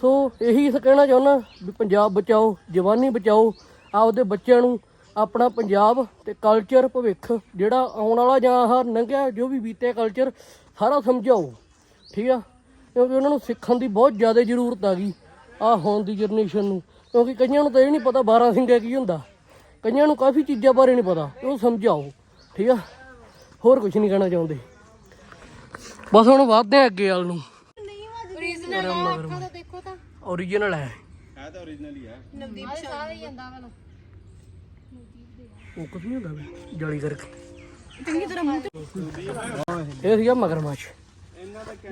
ਸੋ ਇਹੀ ਕਹਿਣਾ ਚਾਹੁੰਦਾ ਵੀ ਪੰਜਾਬ ਬਚਾਓ ਜਵਾਨੀ ਬਚਾਓ ਆਪਦੇ ਬੱਚਿਆਂ ਨੂੰ ਆਪਣਾ ਪੰਜਾਬ ਤੇ ਕਲਚਰ ਭਵਿੱਖ ਜਿਹੜਾ ਆਉਣ ਵਾਲਾ ਜਾਂ ਆਹ ਲੰਘਿਆ ਜੋ ਵੀ ਬੀਤਿਆ ਕਲਚਰ ਸਾਰਾ ਸਮਝਾਓ। ਠੀਕ ਆ? ਕਿਉਂਕਿ ਉਹਨਾਂ ਨੂੰ ਸਿੱਖਣ ਦੀ ਬਹੁਤ ਜ਼ਿਆਦਾ ਜ਼ਰੂਰਤ ਆ ਗਈ ਆ ਹੁਣ ਦੀ ਜਨਰੇਸ਼ਨ ਨੂੰ। ਕਿਉਂਕਿ ਕਈਆਂ ਨੂੰ ਤਾਂ ਇਹ ਨਹੀਂ ਪਤਾ 12 ਸਿੰਘਾ ਕੀ ਹੁੰਦਾ। ਕਈਆਂ ਨੂੰ ਕਾਫੀ ਚੀਜ਼ਾਂ ਬਾਰੇ ਨਹੀਂ ਪਤਾ ਉਹ ਸਮਝਾਓ। ਠੀਕ ਆ? ਹੋਰ ਕੁਝ ਨਹੀਂ ਕਹਿਣਾ ਚਾਹੁੰਦੇ। ਬਸ ਹੁਣ ਵੱਧਦੇ ਆ ਅੱਗੇ ਵਾਲ ਨੂੰ। ਓਰੀਜਨਲ ਹੈ ਅੱਖਾਂ ਦਾ ਦੇਖੋ ਤਾਂ ਓਰੀਜਨਲ ਹੈ ਨਵਦੀਪ ਸ਼ਾਹ ਉਹ ਕੁਝ ਨਹੀਂ ਹੁੰਦਾ ਵੀ ਜਾਲੀ ਕਰਕੇ। ਚੰਗੀ ਤਰ੍ਹਾਂ ਮੂੰਹ ਤੇ ਇਹ ਸੀਗਾ ਮਗਰਮੱਛ।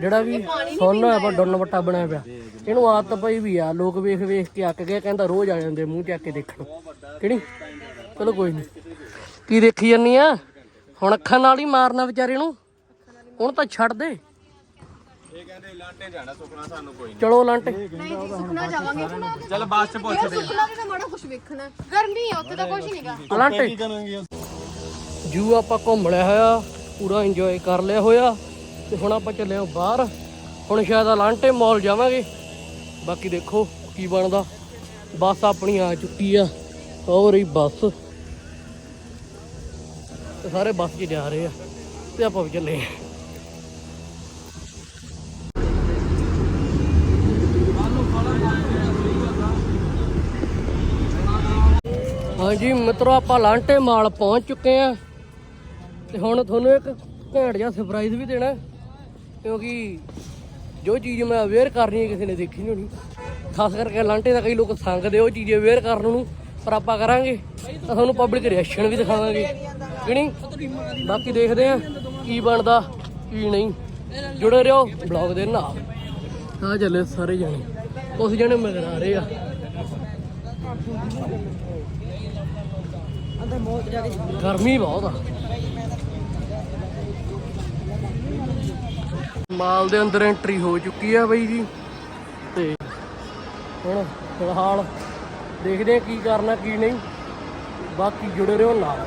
ਜਿਹੜਾ ਵੀ ਸੋਨਾ ਹੈ ਪਰ ਵੱਟਾ ਬਣਿਆ ਪਿਆ। ਇਹਨੂੰ ਆਦਤ ਪਈ ਵੀ ਆ ਲੋਕ ਵੇਖ ਵੇਖ ਕੇ ਅੱਕ ਗਏ ਕਹਿੰਦਾ ਰੋਜ਼ ਆ ਜਾਂਦੇ ਮੂੰਹ ਚੱਕ ਕੇ ਦੇਖਣ। ਕਿਹੜੀ? ਚਲੋ ਕੋਈ ਨਹੀਂ ਕੀ ਦੇਖੀ ਜਾਨੀ ਆ? ਹੁਣ ਅੱਖਾਂ ਨਾਲ ਹੀ ਮਾਰਨਾ ਵਿਚਾਰੇ ਨੂੰ। ਹੁਣ ਤਾਂ ਛੱਡ ਦੇ। ਇਹ ਕਹਿੰਦੇ ਲਾਂਟੇ ਜਾਣਾ ਸੁਪਨਾ ਸਾਨੂੰ ਕੋਈ ਨਹੀਂ। ਚਲੋ ਲਾਂਟੇ। ਨਹੀਂ ਜੀ ਸੁਪਨਾ ਜਾਵਾਂਗੇ। ਚੱਲ ਬਾਅਦ ਚ ਪੁੱਛ ਯਾਰ ਸੁਪਨਾ ਵੀ ਤਾਂ ਮਾੜਾ ਕੁਝ ਵੇਖਣਾ। ਗਰਮੀ ਆ ਉੱਥੇ ਤਾਂ ਕੁਝ ਨਹੀਂਗਾ ਲਾਂਟੇ। ਜੂ ਆਪਾਂ ਘੁੰਮ ਲਿਆ ਹੋਇਆ ਪੂਰਾ ਇੰਜੋਏ ਕਰ ਲਿਆ ਹੋਇਆ ਤੇ ਹੁਣ ਆਪਾਂ ਚੱਲੇ ਹਾਂ ਬਾਹਰ। ਹੁਣ ਸ਼ਾਇਦ ਲਾਂਟੇ ਮਾਲ ਜਾਵਾਂਗੇ। ਬਾਕੀ ਦੇਖੋ ਕੀ ਬਣਦਾ। ਬੱਸ ਆਪਣੀ ਆ ਚੁੱਕੀ ਆ। ਹੋ ਰਹੀ ਬੱਸ। ਤੇ ਸਾਰੇ ਬੱਸ 'ਚ ਜਾ ਰਹੇ ਆ। ਤੇ ਆਪਾਂ ਵੀ ਚੱਲੇ ਆ ਹਾਂਜੀ ਮਿੱਤਰੋ, ਆਪਾਂ ਲਾਂਟੇ ਮਾਲ ਪਹੁੰਚ ਚੁੱਕੇ ਆ ਤੇ ਹੁਣ ਤੁਹਾਨੂੰ ਇੱਕ ਘੈਂਟ ਜਿਹਾ ਸਰਪ੍ਰਾਈਜ਼ ਵੀ ਦੇਣਾ ਕਿਉਂਕਿ ਜੋ ਚੀਜ਼ ਮੈਂ ਅਵੇਅਰ ਕਰਨੀ ਹੈ, ਕਿਸੇ ਨੇ ਦੇਖੀ ਨਹੀਂ ਹੋਣੀ। ਖਾਸ ਕਰਕੇ ਲਾਂਟੇ ਦਾ ਕਈ ਲੋਕ ਸੰਗਦੇ ਉਹ ਚੀਜ਼ ਅਵੇਅਰ ਕਰਨ ਨੂੰ, ਪਰ ਆਪਾਂ ਕਰਾਂਗੇ। ਤਾਂ ਤੁਹਾਨੂੰ ਪਬਲਿਕ ਰਿਐਕਸ਼ਨ ਵੀ ਦਿਖਾਵਾਂਗੇ। ਕਿ ਨਹੀਂ? ਬਾਕੀ ਦੇਖਦੇ ਆ ਕੀ ਬਣਦਾ, ਕੀ ਨਹੀਂ। ਜੁੜੇ ਰਹੋ ਬਲੌਗ ਦੇ ਨਾਲ। ਆ ਚੱਲੇ ਸਾਰੇ ਜਾਣੇ। ਉਸ ਜਣੇ ਮਗਰ ਆ ਰਹੇ ਆ। ਗਰਮੀ ਬਹੁਤ ਆ। ਮਾਲ ਦੇ ਅੰਦਰ ਐਂਟਰੀ ਹੋ ਚੁੱਕੀ ਆ ਬਈ ਜੀ। ਤੇ ਹੁਣ ਫਿਲਹਾਲ ਦੇਖਦੇ ਆ ਕੀ ਕਰਨਾ, ਕੀ ਨਹੀਂ। ਬਾਕੀ ਜੁੜੇ ਰਹੋ ਨਾਲ।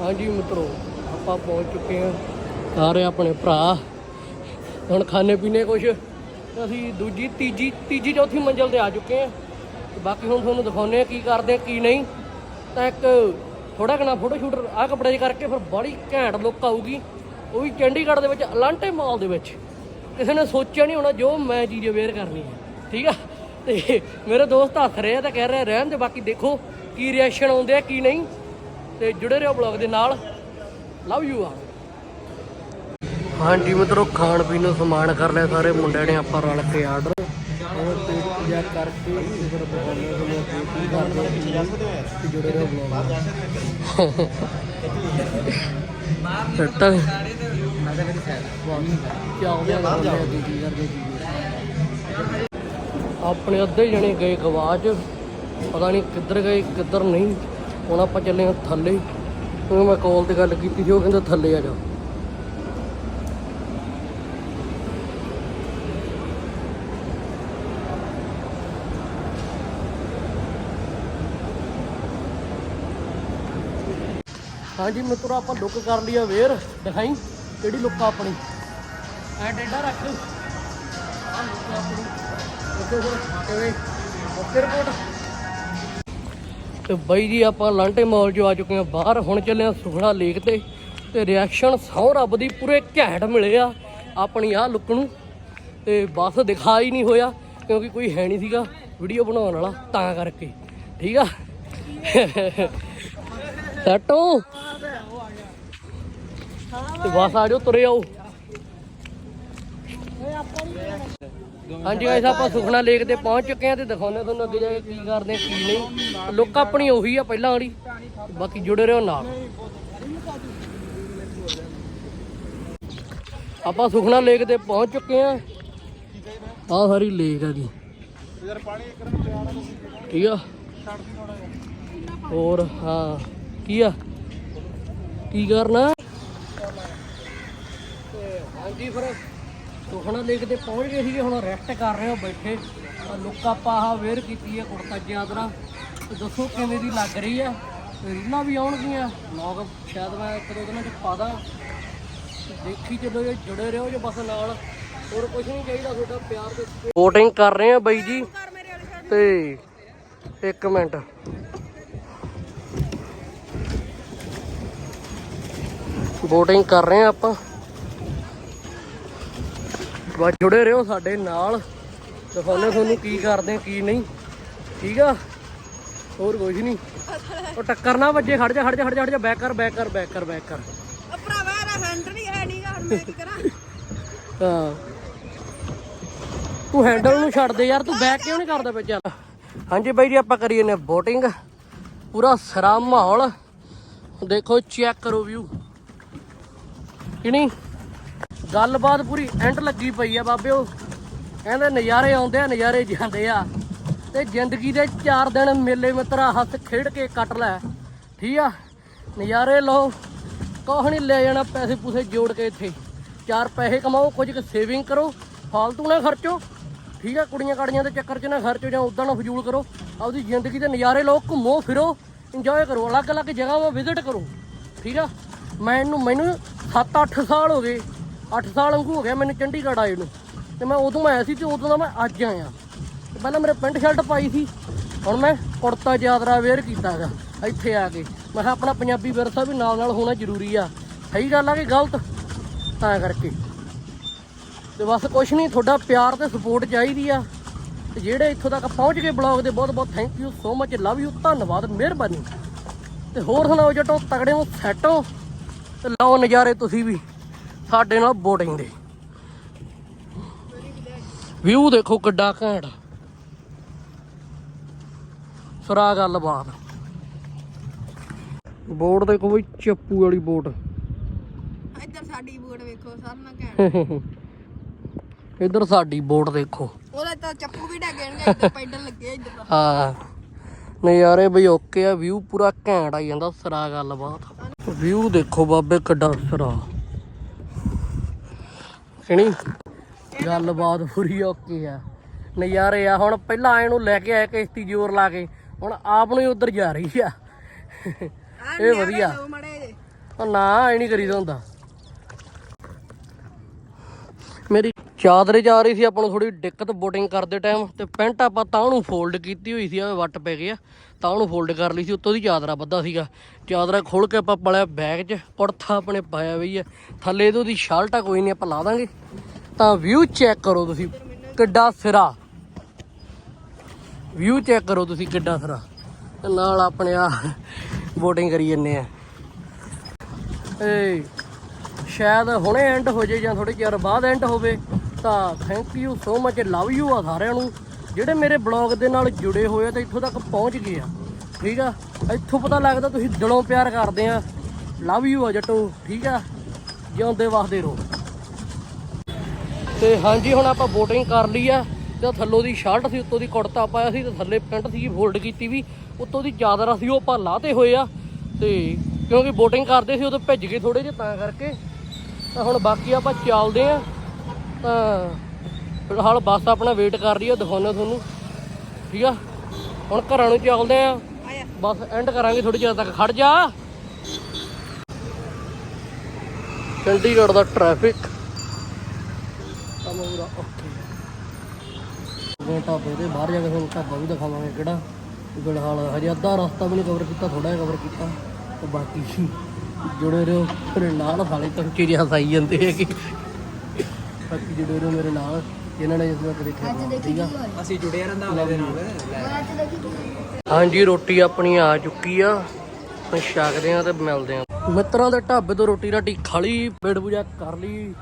ਹਾਂਜੀ ਮਿੱਤਰੋ, ਆਪਾਂ ਪਹੁੰਚ ਚੁੱਕੇ ਹਾਂ ਸਾਰੇ ਆਪਣੇ ਭਰਾ। ਹੁਣ ਖਾਣੇ ਪੀਣੇ ਕੁਛ? ਅਸੀਂ ਦੂਜੀ, ਤੀਜੀ ਤੀਜੀ ਚੌਥੀ ਮੰਜ਼ਲ ਤੇ ਆ ਚੁੱਕੇ ਹਾਂ। ਤੇ ਬਾਕੀ ਹੁਣ ਤੁਹਾਨੂੰ ਦਿਖਾਉਂਦੇ ਆ ਕੀ ਕਰਦੇ ਆ ਕੀ ਨਹੀਂ। ਤਾਂ ਇੱਕ ਥੋੜਾ ਕਨਾ ਫੋਟੋ ਸ਼ੂਟ ਆ ਕੱਪੜੇ 'ਚ ਕਰਕੇ ਫਿਰ ਬੜੀ ਘੈਂਟ ਲੁੱਕ ਆਊਗੀ। ਉਹ ਵੀ ਚੰਡੀਗੜ੍ਹ ਦੇ ਵਿੱਚ, ਅਲਾਂਟੇ ਮਾਲ ਦੇ ਵਿੱਚ। ਕਿਸੇ ਨੇ ਸੋਚਿਆ ਨਹੀਂ ਹੋਣਾ ਜੋ ਮੈਂ ਚੀਜ਼ ਅਵੇਅਰ ਕਰਨੀ ਹੈ। ਠੀਕ ਆ? ਤੇ ਮੇਰੇ ਦੋਸਤ ਹੱਸ ਰਹੇ ਆ ਤਾਂ ਕਹਿ ਰਹੇ ਰਹਿਣ ਦੇ ਬਾਕੀ ਦੇਖੋ ਕੀ ਰਿਐਕਸ਼ਨ ਆਉਂਦੇ ਆ, ਕੀ ਨਹੀਂ। ਤੇ ਜੁੜੇ ਰਹੋ ਬਲੌਗ ਦੇ ਨਾਲ। ਲਵ ਯੂ ਆ ਹਾਂਜੀ ਮਿੱਤਰੋ ਖਾਣ ਪੀਣ ਨੂੰ ਸਮਾਨ ਕਰ ਲਿਆ ਸਾਰੇ ਮੁੰਡਿਆਂ ਨੇ ਆਪਾਂ ਰਲ ਕੇ ਆਰਡਰ ਪੂਜਾ ਕਰਕੇ ਤੇ ਫਿਰ ਕੀ ਕਰਦੇ ਜੁੜੇ ਰਹੋ ਬਲੌਗ ਸੱਟਾ। ਆਪਣੇ ਅੱਧੇ ਜਣੇ ਗਏ ਗਵਾਚ ਪਤਾ ਨਹੀਂ ਕਿੱਧਰ ਗਏ ਕਿੱਧਰ ਨਹੀਂ। ਹੁਣ ਆਪਾਂ ਚੱਲੇ ਹਾਂ ਥੱਲੇ। ਉਹ ਮੈਂ ਕਾਲ ਤੇ ਗੱਲ ਕੀਤੀ ਸੀ ਉਹ ਕਹਿੰਦਾ ਥੱਲੇ ਆ ਜਾ। ਹਾਂਜੀ ਮਿੱਤਰੋ, ਆਪਾਂ ਲੁੱਕ ਕਰ ਲਈ ਅਵੇਅਰ ਦਿਖਾਈ ਕਿਹੜੀ ਲੁੱਕ ਆ ਆਪਣੀ। ਐ ਡੇਡਾ ਰੱਖ। ਆ ਲੁੱਕ ਆਪਣੀ। ਉੱਥੇ ਫਿਰ, ਕਿਵੇਂ? ਓਕੇ ਰਿਪੋਰਟ ਤੇ ਬਾਈ ਜੀ, ਆਪਾਂ ਲਾਂਟੇ ਮਾਲ 'ਚੋਂ ਆ ਚੁੱਕੇ ਹਾਂ ਬਾਹਰ। ਹੁਣ ਚੱਲੇ ਆ ਸੁਖਣਾ ਲੇਕ ਤੇ। ਤੇ ਰਿਐਕਸ਼ਨ ਸੌ ਰੱਬ ਦੀ, ਪੂਰੇ ਘੈਂਟ ਮਿਲੇ ਆ ਆਪਣੀ ਆ ਲੁੱਕ ਨੂੰ। ਤੇ ਬਸ ਦਿਖਾ ਹੀ ਨਹੀਂ ਹੋਇਆ, ਕਿਉਂਕਿ ਕੋਈ ਹੈ ਨਹੀਂ ਸੀਗਾ ਵੀਡੀਓ ਬਣਾਉਣ ਵਾਲਾ, ਤਾਂ ਕਰਕੇ। ਠੀਕ ਆ? ਸੈਟੋ। ਤੇ ਬਸ ਆ ਜਾਓ ਤੁਰੇ ਆਓ। ਹਾਂਜੀ ਗਾਇਸ ਆਪਾਂ ਸੁਖਨਾ ਲੇਕ ਤੇ ਪਹੁੰਚ ਚੁੱਕੇ ਆ ਤੇ ਦਿਖਾਉਂਦੇ ਤੁਹਾਨੂੰ ਅੱਗੇ ਜਾ ਕੇ ਕੀ ਕਰਦੇ ਆ, ਕੀ ਨਹੀਂ। ਲੁੱਕ ਆਪਣੀ ਉਹੀ ਆ ਪਹਿਲਾਂ ਵਾਲੀ ਬਾਕੀ ਜੁੜੇ ਰਹੋ ਨਾਲ। ਆਪਾਂ ਸੁਖਨਾ ਲੇਕ ਤੇ ਪਹੁੰਚ ਚੁੱਕੇ ਆ ਆਹ ਸਾਰੀ ਲੇਕ ਆ ਜੀ। ਠੀਕ ਆ? ਹੋਰ ਹਾਂ ਕੀ ਆ? ਕੀ ਕਰਨਾ? ਹਾਂਜੀ ਫਿਰ ਸੁਖਣਾ ਲੇਕ ਤੇ ਪਹੁੰਚ ਗਏ ਸੀਗੇ, ਹੁਣ ਰੈਸਟ ਕਰ ਰਹੇ ਹਾਂ ਬੈਠੇ। ਆਹ ਲੁੱਕ ਵੇਅਰ ਕੀਤੀ ਹੈ ਕੁੜਤਾ ਚਾਦਰਾ ਦੱਸੋ ਕਿਵੇਂ ਦੀ ਲੱਗ ਰਹੀ ਆ ਰੀਲਾਂ ਵੀ ਆਉਣਗੀਆਂ। ਵਲੌਗ ਸ਼ਾਇਦ ਮੈਂ ਇੱਕ ਦੋ ਦਿਨਾਂ ਚ ਪਾ ਦਾਂ। ਦੇਖੀ ਚੱਲੋ ਜੇ ਜੁੜੇ ਰਹੋ ਜੇ ਬਸ ਨਾਲ। ਹੋਰ ਕੁਝ ਨਹੀਂ ਚਾਹੀਦਾ ਤੁਹਾਡਾ ਪਿਆਰ ਤੇ VOTING ਕਰ ਰਹੇ ਆ ਬਾਈ ਜੀ। ਤੇ ਇੱਕ ਮਿੰਟ। ਬੋਟਿੰਗ ਕਰ ਰਹੇ ਆ ਆਪਾਂ। ਬਸ ਜੁੜੇ ਰਹੋ ਸਾਡੇ ਨਾਲ। ਦਿਖਾਉਂਦੇ ਤੁਹਾਨੂੰ ਕੀ ਕਰਦੇ ਕੀ ਨਹੀਂ। ਠੀਕ ਆ? ਹੋਰ ਕੁਝ ਨਹੀਂ। ਉਹ ਟੱਕਰ ਨਾ ਵੱਜੇ ਖੜ ਜਾ ਖੜ ਜਾ ਖੜ ਜਾ ਖੜ ਜਾ। ਬੈਕ ਕਰ ਬੈਕ ਕਰ ਬੈਕ ਕਰ ਬੈਕ ਕਰ। ਭਰਾਵਾ ਇਹਦਾ ਹੈਂਡਲ ਨਹੀਂ ਹੈ ਨਹੀਂਗਾ ਹੁਣ ਮੈਂ ਕੀ ਕਰਾਂ? ਹਾਂ। ਤੂੰ ਹੈਂਡਲ ਨੂੰ ਛੱਡ ਦੇ ਯਾਰ ਤੂੰ ਬੈਕ ਕਿਉਂ ਨਹੀਂ ਕਰਦਾ ਚੱਲ ਹਾਂਜੀ ਬਾਈ ਜੀ ਆਪਾਂ ਕਰੀਏ ਨੇ VOTING ਪੂਰਾ ਸਰਾ ਮਾਹੌਲ। ਦੇਖੋ ਚੈੱਕ ਕਰੋ ਵਿਊ ਕਿ ਨਹੀਂ? ਗੱਲਬਾਤ ਪੂਰੀ ਐਂਡ ਲੱਗੀ ਪਈ ਆ ਬਾਬਿਓ ਕਹਿੰਦੇ ਨਜ਼ਾਰੇ ਆਉਂਦੇ ਆ, ਨਜ਼ਾਰੇ ਜਾਂਦੇ ਆ। ਤੇ ਜ਼ਿੰਦਗੀ ਦੇ 4 ਦਿਨ ਮੇਲੇ ਮਿੱਤਰਾ ਹੱਥ ਖੇਡ ਕੇ ਕੱਟ ਲੈ। ਠੀਕ ਆ? ਨਜ਼ਾਰੇ ਲਓ। ਕੁਛ ਨਹੀਂ ਲੈ ਜਾਣਾ, ਪੈਸੇ ਪੂਸੇ ਜੋੜ ਕੇ ਇੱਥੇ। ਚਾਰ ਪੈਸੇ ਕਮਾਓ, ਕੁਝ ਕੁ ਸੇਵਿੰਗ ਕਰੋ। ਫਾਲਤੂ ਨਾ ਖਰਚੋ। ਠੀਕ ਆ? ਕੁੜੀਆਂ ਕਾੜੀਆਂ ਦੇ ਚੱਕਰ 'ਚ ਨਾ ਖਰਚੋ ਜਾਂ ਉਦਾਂ ਨਾ ਫਜ਼ੂਲ ਕਰੋ। ਆਪਦੀ ਜ਼ਿੰਦਗੀ ਦੇ ਨਜ਼ਾਰੇ ਲਓ, ਘੁੰਮੋ, ਫਿਰੋ। ਇੰਜੋਏ ਕਰੋ। ਅਲੱਗ-ਅਲੱਗ ਜਗ੍ਹਾਵਾਂ ਵਿਜ਼ਿਟ ਕਰੋ। ਠੀਕ ਆ? ਮੈਨੂੰ ਮੈਨੂੰ 7-8 ਸਾਲ ਹੋ ਗਏ। 8 ਸਾਲ ਵਾਂਗੂ ਹੋ ਗਿਆ ਮੈਨੂੰ ਚੰਡੀਗੜ੍ਹ ਆਏ ਨੂੰ। ਤੇ ਮੈਂ ਉਦੋਂ ਆਇਆ ਸੀ ਤੇ ਉਦੋਂ ਦਾ ਮੈਂ ਅੱਜ ਆਇਆ। ਤੇ ਪਹਿਲਾਂ ਮੇਰੇ ਪੈਂਟ ਸ਼ਰਟ ਪਾਈ ਸੀ। ਹੁਣ ਮੈਂ ਕੁੜਤਾ ਚਾਦਰਾ ਵੇਅਰ ਕੀਤਾ ਹੈਗਾ, ਇੱਥੇ ਆ ਕੇ। ਮੈਂ ਕਿਹਾ ਆਪਣਾ ਪੰਜਾਬੀ ਵਿਰਸਾ ਵੀ ਨਾਲ ਨਾਲ ਹੋਣਾ ਜ਼ਰੂਰੀ ਆ। ਸਹੀ ਗੱਲ ਆ ਕਿ ਗਲਤ? ਤਾਂ ਕਰਕੇ। ਤੇ ਬਸ ਕੁਛ ਨਹੀਂ ਤੁਹਾਡਾ ਪਿਆਰ ਤੇ ਸਪੋਰਟ ਚਾਹੀਦੀ ਆ। ਤੇ ਜਿਹੜੇ ਇੱਥੋਂ ਤੱਕ ਪਹੁੰਚ ਗਏ ਬਲੌਗ ਦੇ ਬਹੁਤ ਬਹੁਤ thank you so much love you ਧੰਨਵਾਦ, ਮਿਹਰਬਾਨੀ। ਤੇ ਹੋਰ ਸੁਣਾਓ ਜਟੋ ਤਗੜੇ ਨੂੰ ਸੈੱਟ। ਤੇ ਲਓ ਨਜ਼ਾਰੇ ਤੁਸੀਂ ਵੀ। ਸਾਡੇ ਨਾਲ ਬੋਟਿੰਗ ਦੇ। ਵਿਊ ਦੇਖੋ ਕਿੱਡਾ ਘੈਂਟ। ਸਰਾ ਗੱਲਬਾਤ ਬੋਟ ਦੇਖੋ ਬਈ ਚੱਪੂ ਵਾਲੀ ਬੋਟ ਇੱਧਰ ਸਾਡੀ ਬੋਰਡ ਵੇਖੋ ਸਾਰਿਆਂ ਨਾਲ ਘੈਂਟ। ਇੱਧਰ ਸਾਡੀ ਬੋਟ ਦੇਖੋ। ਉਹਦਾ ਤਾਂ ਚੱਪੂ ਵੀ ਡੱਗ ਜਾਣਗੇ ਇੱਧਰ ਪੈਡਲ ਲੱਗੇ ਇੱਧਰ। ਹਾਂ। ਨਜ਼ਾਰੇ ਬਈ ਓਕੇ ਆ ਵਿਊ ਪੂਰਾ ਘੈਂਟ ਆ ਜਾਂਦਾ ਸਰਾ ਗੱਲਬਾਤ ਵਿਊ ਦੇਖੋ ਬਾਬੇ ਕਿੱਡਾ ਸਰਾ। ਕਿਣੀ ਗੱਲਬਾਤ ਪੂਰੀ ਓਕੇ ਆ। ਨਜ਼ਾਰੇ ਆ ਹੁਣ ਪਹਿਲਾਂ ਆਏ ਨੂੰ ਲੈ ਕੇ ਆਏ ਕਿਸ਼ਤੀ ਜ਼ੋਰ ਲਾ ਕੇ ਹੁਣ ਆਪ ਨੂੰ ਹੀ ਉਧਰ ਜਾ ਰਹੀ ਆ। ਇਹ ਵਧੀਆ। ਨਾ ਐ ਨਹੀਂ ਕਰੀਦਾ ਹੁੰਦਾ। ਮੇਰੀ ਚਾਦਰੇ ਜਾ ਰਹੀ ਸੀ ਆਪਾਂ ਨੂੰ ਥੋੜੀ ਦਿੱਕਤ ਬੋਟਿੰਗ ਕਰਦੇ ਟਾਈਮ ਤੇ ਪੈਂਟ ਆਪਾਂ ਤਾਂ ਉਹਨੂੰ ਫੋਲਡ ਕੀਤੀ ਹੋਈ ਸੀ ਆ ਵੱਟ ਪੈ ਗਏ ਆ, ਤਾਂ ਉਹਨੂੰ ਫੋਲਡ ਕਰ ਲਈ ਸੀ, ਉੱਤੋਂ ਦੀ ਚਾਦਰਾ ਬੱਧਾ ਸੀਗਾ। ਚਾਦਰਾ ਖੋਲ ਕੇ ਆਪਾਂ ਪਲਿਆ ਬੈਗ 'ਚ ਕੁੜਥਾ ਆਪਣੇ ਪਾਇਆ ਵੀ ਆ। ਥੱਲੇ ਇਹਦੀ ਸ਼ਰਟ ਆ, ਕੋਈ ਨਹੀਂ ਆਪਾਂ ਲਾ ਦਾਂਗੇ। ਤਾਂ ਵਿਊ ਚੈੱਕ ਕਰੋ ਤੁਸੀਂ, ਕਿੱਡਾ ਸਿਰਾ। ਵਿਊ ਚੈੱਕ ਕਰੋ ਤੁਸੀਂ ਕਿੱਡਾ ਸਿਰਾ। ਤੇ ਨਾਲ ਆਪਣੇ ਆ ਬੋਟਿੰਗ ਕਰੀ ਜੰਨੇ ਆ। ਏ ਸ਼ਾਇਦ ਹੁਣੇ ਐਂਡ ਹੋ ਜੇ ਜਾਂ ਥੋੜੇ ਚਿਰ ਬਾਅਦ ਐਂਡ ਹੋਵੇ, ਤਾਂ thank you so much love you ਆ ਸਾਰਿਆਂ ਨੂੰ, ਜਿਹੜੇ ਮੇਰੇ ਬਲੌਗ ਦੇ ਨਾਲ ਜੁੜੇ ਹੋਏ ਆ ਤੇ ਇੱਥੋਂ ਤੱਕ ਪਹੁੰਚ ਗਏ ਆ। ਠੀਕ ਆ? ਇੱਥੋਂ ਪਤਾ ਲੱਗਦਾ ਤੁਸੀਂ ਦਿਲੋਂ ਪਿਆਰ ਕਰਦੇ ਆ। ਲਵ ਯੂ ਆ ਜੱਟੋ, ਠੀਕ ਆ? ਜਿਉਂਦੇ ਵਸਦੇ ਰਹੋ। ਤੇ ਹਾਂਜੀ, ਹੁਣ ਆਪਾਂ VOTING ਕਰ ਲਈ ਆ। ਤੇ ਥੱਲੋਂ ਦੀ ਸ਼ਰਟ ਸੀ, ਉੱਤੋਂ ਦੀ ਕੁੜਤਾ ਪਾਇਆ ਸੀ ਤੇ ਥੱਲੇ ਪੈਂਟ ਸੀ ਫੋਲਡ ਕੀਤੀ ਵੀ। ਉੱਤੋਂ ਦੀ ਚਾਦਰ ਸੀ, ਉਹ ਆਪਾਂ ਲਾਤੇ ਹੋਏ ਆ। ਤੇ ਕਿਉਂਕਿ VOTING ਕਰਦੇ ਸੀ ਉਦੋਂ ਭਿੱਜ ਗਏ ਥੋੜੇ ਜਿਹਾ, ਤਾਂ ਕਰਕੇ ਤਾਂ ਹੁਣ ਬਾਕੀ ਆਪਾਂ ਚੱਲਦੇ ਆ ਤਾਂ ਫਿਲਹਾਲ ਬੱਸ ਆਪਣਾ ਵੇਟ ਕਰ ਰਹੀ ਆ, ਦਿਖਾਉਂਦੇ ਤੁਹਾਨੂੰ। ਠੀਕ ਆ? ਹੁਣ ਘਰਾਂ ਨੂੰ ਚੱਲਦੇ ਆ ਬਸ ਐਂਡ ਕਰਾਂਗੇ ਥੋੜੀ ਚਿਰ ਤੱਕ। ਖੜ ਜਾ। ਚੰਡੀਗੜ੍ਹ ਦਾ ਟ੍ਰੈਫਿਕ ਪੂਰਾ ਓਕੇ। ਢਾਬੇ ਦੇ ਬਾਹਰ ਜਾ ਕੇ ਤੁਹਾਨੂੰ ਢਾਬਾ ਵੀ ਦਿਖਾਵਾਂਗੇ ਕਿਹੜਾ। ਫਿਲਹਾਲ ਹਜੇ ਅੱਧਾ ਰਸਤਾ ਵੀ ਨਹੀਂ ਕਵਰ ਕੀਤਾ ਥੋੜਾ ਜਿਹਾ ਕਵਰ ਕੀਤਾ। ਤੇ ਬਾਕੀ ਜੁੜੇ ਰਹੋ ਮੇਰੇ ਨਾਲ ਸਾਲੇ ਤਾਂ ਚੀਜ਼ਾਂ ਹਸਾਈ ਜਾਂਦੇ ਹੈਗੇ। ਬਾਕੀ ਜੁੜੇ ਰਹੋ ਮੇਰੇ ਨਾਲ ਜਿਨ੍ਹਾਂ ਨੇ ਜਿਸ ਵਕਤ ਦੇਖਿਆ ਹੋਣਾ, ਠੀਕ ਆ? ਅਸੀਂ ਜੁੜੇ ਰਹਿੰਦਾ ਉਹਦੇ ਨਾਲ। ਹਾਂਜੀ ਰੋਟੀ ਆਪਣੀ ਆ ਚੁੱਕੀ ਆ। ਹੁਣ ਛਕਦੇ ਆ ਤੇ ਮਿਲਦੇ ਆ। ਮਿੱਤਰਾਂ ਦੇ ਢਾਬੇ ਤੋਂ ਰੋਟੀ ਰਾਟੀ ਖਾ ਲਈ ਪੇਟ ਪੂਜਾ ਕਰ ਲਈ।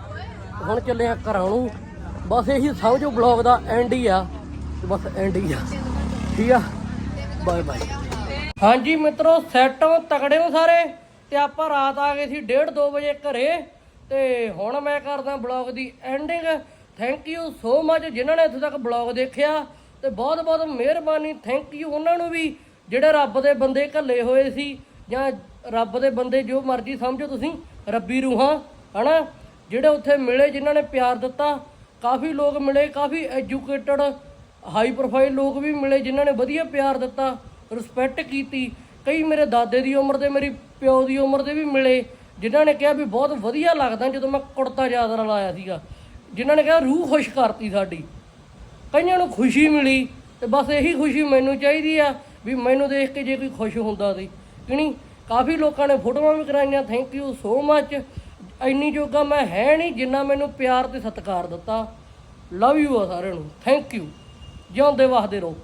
ਹੁਣ ਚੱਲੇ ਆ ਘਰਾਂ ਨੂੰ। ਬਸ ਇਹੀ ਸਮਝੋ ਬਲੌਗ ਦਾ ਐਂਡ ਹੀ ਆ। ਤੇ ਬਸ ਐਂਡ ਹੀ ਆ। ਠੀਕ ਆ? Bye bye. ਹਾਂਜੀ ਮਿੱਤਰੋ ਸੈਟੋਂ ਤਕੜੇ ਹੋ ਸਾਰੇ? ਤੇ ਆਪਾਂ ਰਾਤ ਆ ਗਏ ਸੀ 1:30 2 ਵਜੇ ਘਰੇ ਤੇ ਹੁਣ ਮੈਂ ਕਰਦਾ blog the ending. Thank you so much ਜਿਨ੍ਹਾਂ ਨੇ ਇੱਥੇ ਤੱਕ ਬਲੌਗ ਦੇਖਿਆ ਤੇ ਬਹੁਤ ਬਹੁਤ ਮਿਹਰਬਾਨੀ। ਥੈਂਕ ਯੂ ਉਹਨਾਂ ਨੂੰ ਵੀ ਜਿਹੜੇ ਰੱਬ ਦੇ ਬੰਦੇ ਘੱਲੇ ਹੋਏ ਸੀ ਜਾਂ ਰੱਬ ਦੇ ਬੰਦੇ ਜੋ ਮਰਜ਼ੀ ਸਮਝੋ ਤੁਸੀਂ, ਰੱਬੀ ਰੂਹਾਂ, ਹਨਾ? ਜਿਹੜੇ ਉੱਥੇ ਮਿਲੇ, ਜਿਨ੍ਹਾਂ ਨੇ ਪਿਆਰ ਦਿੱਤਾ, ਕਾਫੀ ਲੋਕ ਮਿਲੇ, ਕਾਫੀ ਐਜੂਕੇਟਡ ਹਾਈ ਪ੍ਰੋਫਾਈਲ ਲੋਕ ਵੀ ਮਿਲੇ, ਜਿਨ੍ਹਾਂ ਨੇ ਵਧੀਆ ਪਿਆਰ ਦਿੱਤਾ ਰਿਸਪੈਕਟ ਕੀਤੀ। ਕਈ ਮੇਰੇ ਦਾਦੇ ਦੀ ਉਮਰ ਦੇ ਮੇਰੀ ਪਿਓ ਦੀ ਉਮਰ ਦੇ ਵੀ ਮਿਲੇ, ਜਿਨ੍ਹਾਂ ਨੇ ਕਿਹਾ ਵੀ ਬਹੁਤ ਵਧੀਆ ਲੱਗਦਾ ਜਦੋਂ ਮੈਂ ਕੁੜਤਾ ਚਾਦਰਾ ਲਾਇਆ ਸੀਗਾ। ਜਿਨ੍ਹਾਂ ਨੇ ਕਿਹਾ ਰੂਹ ਖੁਸ਼ ਕਰਤੀ ਸਾਡੀ। ਕਈਆਂ ਨੂੰ ਖੁਸ਼ੀ ਮਿਲੀ ਤੇ ਬਸ ਇਹੀ ਖੁਸ਼ੀ ਮੈਨੂੰ ਚਾਹੀਦੀ ਆ ਵੀ ਮੈਨੂੰ ਦੇਖ ਕੇ ਜੇ ਕੋਈ ਖੁਸ਼ ਹੁੰਦਾ ਸੀ। ਕਿ ਨਹੀਂ ਕਾਫੀ ਲੋਕਾਂ ਨੇ ਫੋਟੋਆਂ ਵੀ ਕਰਾਈਆਂ ਥੈਂਕ ਯੂ ਸੋ ਮੱਚ ਇੰਨੀ ਜੋਗਾ ਮੈਂ ਹੈ ਨਹੀਂ ਜਿੰਨਾ ਮੈਨੂੰ ਪਿਆਰ ਤੇ ਸਤਿਕਾਰ ਦਿੱਤਾ। ਲਵ ਯੂ ਆ ਸਾਰਿਆਂ ਨੂੰ ਥੈਂਕ ਯੂ ਜਿਉਂਦੇ ਵਸਦੇ ਰਹੋ।